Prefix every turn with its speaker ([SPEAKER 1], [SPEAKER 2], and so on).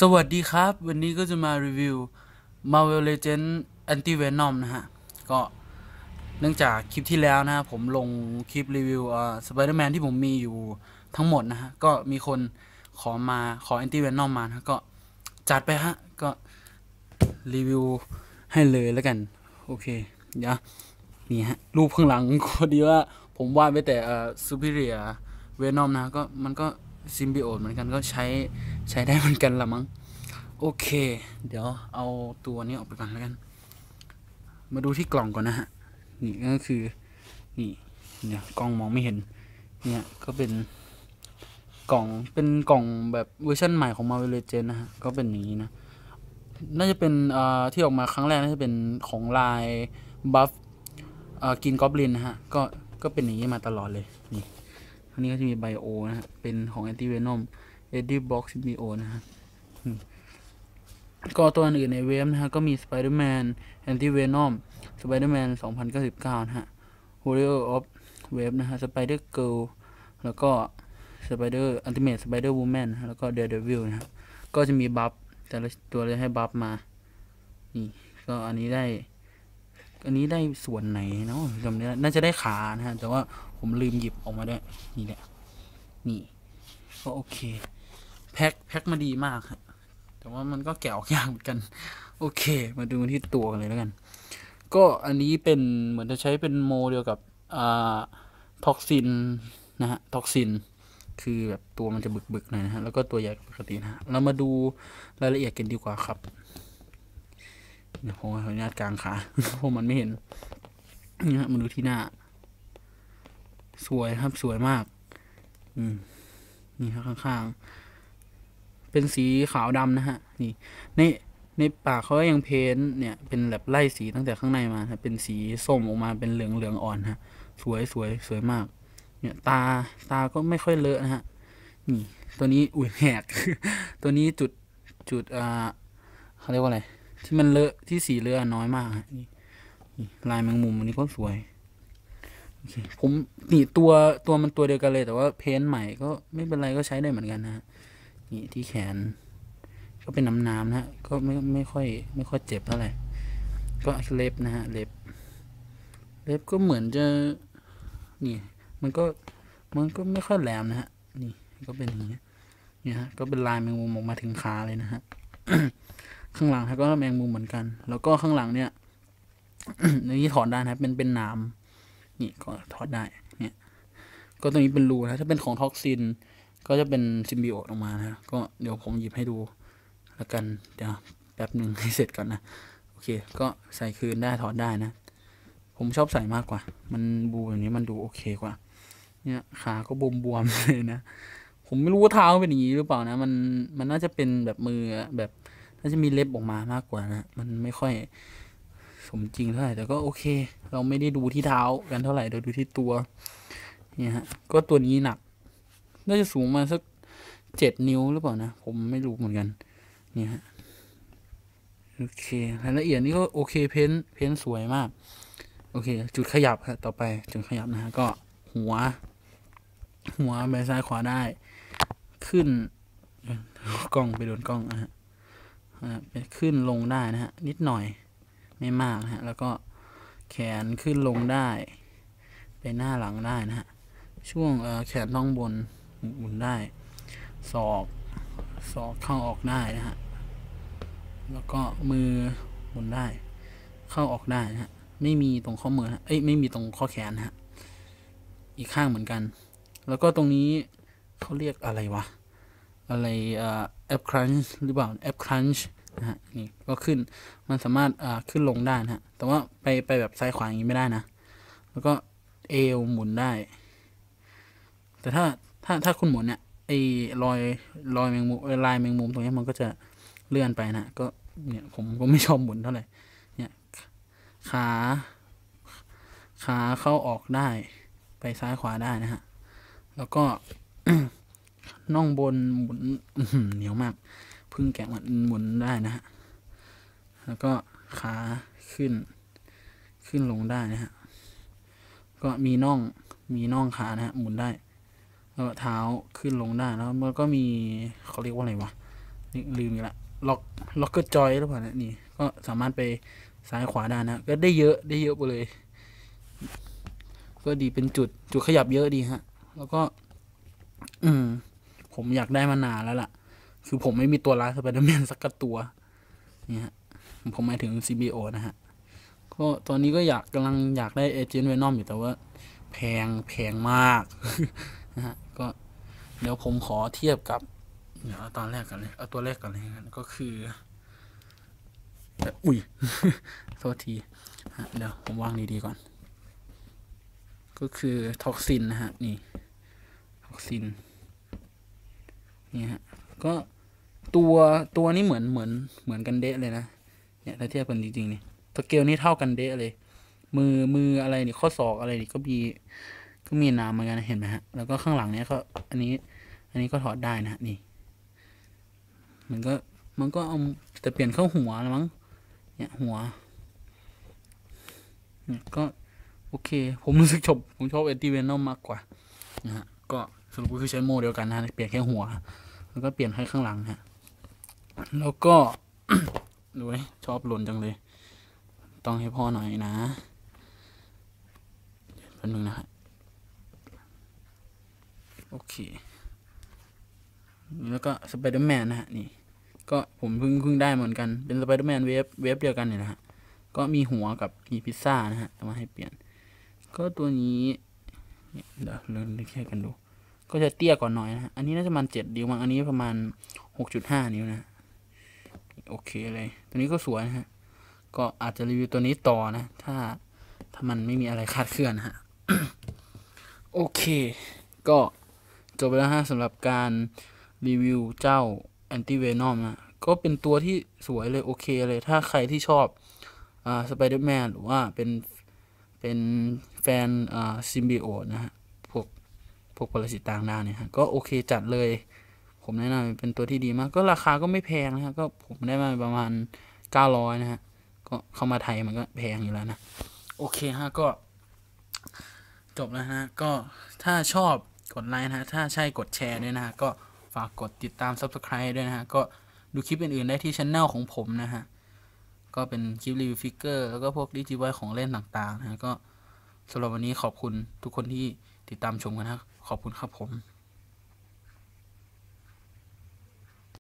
[SPEAKER 1] สวัสดีครับ วันนี้ก็จะมารีวิว Marvel Legends Anti Venom นะฮะ ก็เนื่องจากคลิปที่แล้วนะฮะผมลงคลิปรีวิวอ่อสไปเดอร์แมนที่ผมมีอยู่ทั้งหมดนะฮะ ก็มีคนขอมาขอ Anti Venom มานะก็จัดไปฮะ ก็รีวิวให้เลยแล้วกัน โอเค เดี๋ยวนี่ฮะ รูปข้างหลังพอดีว่าผมวาดไว้แต่เอ่อ Superior Venom นะก็มันก็ซิมบิโอตเหมือนกันก็ใช้ ใช้ได้เหมือนกันละมั้ง โอเค เดี๋ยวเอาตัวนี้ออกไปก่อนแล้วกัน มาดูที่กล่องก่อนนะฮะ นี่ก็คือ นี่ เนี่ยกล่องมองไม่เห็น เนี่ยก็เป็นกล่องเป็นกล่องแบบเวอร์ชันใหม่ของ Marvel Legends นะฮะ ก็เป็นอย่างนี้นะ น่าจะเป็นเอ่อที่ออกมาครั้งแรกน่าจะเป็นของลายบัฟเอ่อกินกอบลินนะฮะ ก็ก็เป็นอย่างนี้มาตลอดเลย นี่อันนี้ก็จะมีไบโอนะฮะ เป็นของแอนติเวนอม เอ็ดดี้บ็อกซ์บีโอนะฮะก็ตัวอื่นในเวฟนะฮะ ก็มี Spider-Man Anti-Venom Spider-Man 2099นสองพันเก้าสิบเก้านะฮะ Warrior of Wave นะฮะ Spider-Girl แล้วก็ Spider Ultimate Spider-Woman นะฮะแล้วก็ Daredevil นะฮะก็จะมีบัฟแต่ละตัวเลยให้บัฟมา นี่ ก็อันนี้ได้ อันนี้ได้ส่วนไหนเนาะจำได้น่าจะได้ขานะฮะ แต่ว่าผมลืมหยิบออกมาได้วยนี่แหละ นี่ ก็โอเค แพ็คแพ็คมาดีมากครับแต่ว่ามันก็แกะออกยากเหมือนกัน โอเค มาดูที่ตัวกันเลยแล้วกัน ก็อันนี้เป็นเหมือนจะใช้เป็นโมเดียวกับอ่าท็อกซินนะฮะท็อกซิน คือแบบตัวมันจะบึกๆหน่อยนะฮะ แล้วก็ตัวใหญ่ปกตินะฮะเรามาดูรายละเอียดกันดีกว่าครับเดี๋ยวผมขออนุญาตกลางขาเพราะมันไม่เห็นนี่ฮะมาดูที่หน้า สวยครับสวยมาก อืมนี่ครับข้างๆ เป็นสีขาวดำนะฮะ นี่ ใน ในปากเขาก็ยังเพ้นเนี่ย เป็นแบบไล่สีตั้งแต่ข้างในมาฮะเป็นสีส้มออกมาเป็นเหลืองเหลืองอ่อนฮะ สวยสวยสวยมาก เนี่ยตา ตาก็ไม่ค่อยเลอะนะฮะ นี่ ตัวนี้ อุ้ยแหก ตัวนี้จุด จุด อ่าเขาเรียกว่าอะไร ที่มันเลอะ ที่สีเลอะน้อยมากฮะนี่นี่ลายแมงมุมอันนี้ก็สวยโอเคผมนี่ตัวตัวมันตัวเดียวกันเลยแต่ว่าเพ้นใหม่ก็ไม่เป็นไรก็ใช้ได้เหมือนกันนะฮะ นี่ที่แขน ก็เป็นน้ำน้ำนะฮะก็ไม่ไม่ค่อยไม่ค่อยเจ็บเท่าไหร่ก็เล็บนะฮะเล็บ เล็บก็เหมือนจะนี่มันก็มันก็ไม่ค่อยแหลมนะฮะนี่ก็เป็นอย่างนี้นี่ฮะก็เป็นลายแมงมุมออกมาถึงขาเลยนะฮะข้างหลังก็แมงมุมเหมือนกัน แล้วก็ข้างหลังเนี่ยนนี้ถอดได้นะครับเป็นเป็นน้ำนี่ก็ถอดได้เนี่ยก็ตรงนี้เป็นรูนะถ้าเป็นของท็อกซิน ก็จะเป็นซิมบิโอตออกมานะก็เดี๋ยวผมหยิบให้ดูแล้วกันเดี๋ยวแป๊บหนึ่งให้เสร็จก่อนนะ โอเค ก็ใส่คืนได้ถอดได้นะ ผมชอบใส่มากกว่า มันบูแบบนี้มันดูโอเคกว่า เนี่ยขาก็บวมบวมๆเลยนะ ผมไม่รู้ว่าเท้าเป็นอย่างนี้หรือเปล่านะ มันมันน่าจะเป็นแบบมือแบบน่าจะมีเล็บออกมามากกว่านะ มันไม่ค่อยสมจริงเท่าไหร่แต่ก็โอเค เราไม่ได้ดูที่เท้ากันเท่าไหร่เราดูที่ตัว เนี่ยฮะ ก็ตัวนี้หนัก น่าจะสูงมาสักเจ็ดนิ้วหรือเปล่านะ ผมไม่รู้เหมือนกัน เนี่ยฮะโอเครายละเอียดนี่ก็โอเคเพ้นท์เพ้นท์สวยมาก โอเค จุดขยับครับต่อไปจุดขยับนะฮะก็หัว หัวไปซ้ายขวาได้ ขึ้นกล้องไปโดนกล้องนะฮะอ่าไปขึ้นลงได้นะฮะ นิดหน่อยไม่มากนะฮะ แล้วก็แขนขึ้นลงได้ ไปหน้าหลังได้นะฮะ ช่วงเออแขนท่องบน หมุนได้ ศอกศอกเข้าออกได้นะฮะแล้วก็มือหมุนได้ เข้าออกได้นะฮะไม่มีตรงข้อมือนะเอ้ยไม่มีตรงข้อแขนนะฮะอีกข้างเหมือนกัน แล้วก็ตรงนี้เขาเรียกอะไรวะอะไรแอปครันช์หรือเปล่าแอปครันช์นะฮะนี่ก็ขึ้นมันสามารถอ่าขึ้นลงได้นะฮะแต่ว่าไปไปแบบซ้ายขวาอย่างนี้ไม่ได้นะ แล้วก็เอวหมุนได้ แต่ถ้า ถ้าถ้าคุณหมุนเนี่ยไอ้รอยรอยแมงมุมลายแมงมุมตรงนี้มันก็จะเลื่อนไปนะก็เนี่ยผมก็ไม่ชอบหมุนเท่าไหร่เนี่ยขาขาเข้าออกได้ ไปซ้ายขวาได้นะฮะ แล้วก็น่องบนหมุนเหนียวมากพึ่งแกะมันหมุนได้นะฮะ แล้วก็ขาขึ้น ขึ้นลงได้นะฮะ ก็มีน่องมีน่องขานะฮะหมุนได้ ก็เท้าขึ้นลงได้แล้วมันก็มีเขาเรียกว่าอะไรวะนี่ลืมอีกละล็อกล็อกเกอร์จอยหรือเปล่านะนี่ก็สามารถไปซ้ายขวาได้นะ ก็ได้เยอะได้เยอะไปเลย ก็ดีเป็นจุดจุดขยับเยอะดีฮะ แล้วก็ อืม ผมอยากได้มานานแล้วล่ะ คือผมไม่มีตัวร้ายสไปเดอร์แมนสักตัว นี่ฮะ ผมหมายถึง CBO นะฮะ ก็ตอนนี้ก็อยากกำลังอยากได้เอเจนต์เวนอมอยู่แต่ว่า แพงแพงมาก นะฮะก็เดี๋ยวผมขอเทียบกับ เดี๋ยวเอาตอนแรกกันเลยเอาตัวแรกกันเลยกันก็คืออ่ออุ้ยโทษทีฮะเดี๋ยวผมวางดีๆก่อน ก็คือท็อกซินนะฮะนี่ท็อกซินนี่ฮะก็ตัวตัวนี้เหมือนเหมือนเหมือนกันเดะเลยนะเนี่ยถ้าเทียบกันจริงๆนี่สเกลนี่เท่ากันเดะเลย มือมืออะไรนี่ข้อศอกอะไรนี่ก็มี ก็มีน้ำเหมือนกันเห็นไหมฮะ แล้วก็ข้างหลังเนี้ยก็อันนี้ อันนี้ก็ถอดได้นะนี่ มันก็มันก็เอาแต่เปลี่ยนเข้าหัวแล้วมั้ง เนี่ยหัว เนี่ยก็โอเค ผมรู้สึกชอบผมชอบเอ็ดดี้เวนอมมากกว่านะฮะ ก็สรุปก็คือใช้โมเดียวกันนะเปลี่ยนแค่หัว แล้วก็เปลี่ยนให้ข้างหลังฮะ แล้วก็ดูเลยชอบหล่นจังเลย ต้องให้พ่อหน่อยนะแป๊บนึงนะฮะ โอเค แล้วก็สไปเดอร์แมนนะฮะนี่ ก็ผมเพิ่งเพิ่งได้เหมือนกัน เป็นสไปเดอร์แมนเวฟเวฟเดียวกันเนี่ยนะฮะ ก็มีหัวกับมีพิซซ่านะฮะเอามาให้เปลี่ยน ก็ตัวนี้เนี่ยเดี๋ยวเราเทียบกันดู ก็จะเตี้ยกว่าหน่อยนะฮะ อันนี้น่าจะประมาณเจ็ดนิ้วมั้งอันนี้ประมาณหกจุดห้านิ้วนะ โอเคเลย ตัวนี้ก็สวยนะฮะ ก็อาจจะรีวิวตัวนี้ต่อนะ ถ้าถ้ามันไม่มีอะไรคาดเคลื่อนนะฮะ โอเค ก็ จบไปแล้วฮะสำหรับการรีวิวเจ้าแอนติเวนอมนะก็เป็นตัวที่สวยเลยโอเคเลย ถ้าใครที่ชอบอ่าสไปเดอร์แมนหรือว่าเป็นเป็นแฟนอ่าซิมบิโอนะฮะพวกพวกปรสิตต่างดาวเนี่ยฮะก็โอเคจัดเลย ผมแนะนำเป็นตัวที่ดีมาก ก็ราคาก็ไม่แพงนะฮะก็ผมได้มาประมาณเก้าร้อยนะฮะ ก็เข้ามาไทยมันก็แพงอยู่แล้วนะ โอเคฮะก็จบแล้วฮะ ก็ถ้าชอบ กดไลค์นะฮะถ้าใช่กดแชร์ด้วยนะฮะก็ฝากกดติดตาม Subscribe ด้วยนะฮะก็ดูคลิปอื่นๆได้ที่ช anel ของผมนะฮะก็เป็นคลิปรีวิวฟิกเกอร์แล้วก็พวกดิจิวายของเล่นต่างๆนะฮะก็สำหรับวันนี้ขอบคุณทุกคนที่ติดตามชมกันนะขอบคุณครับผม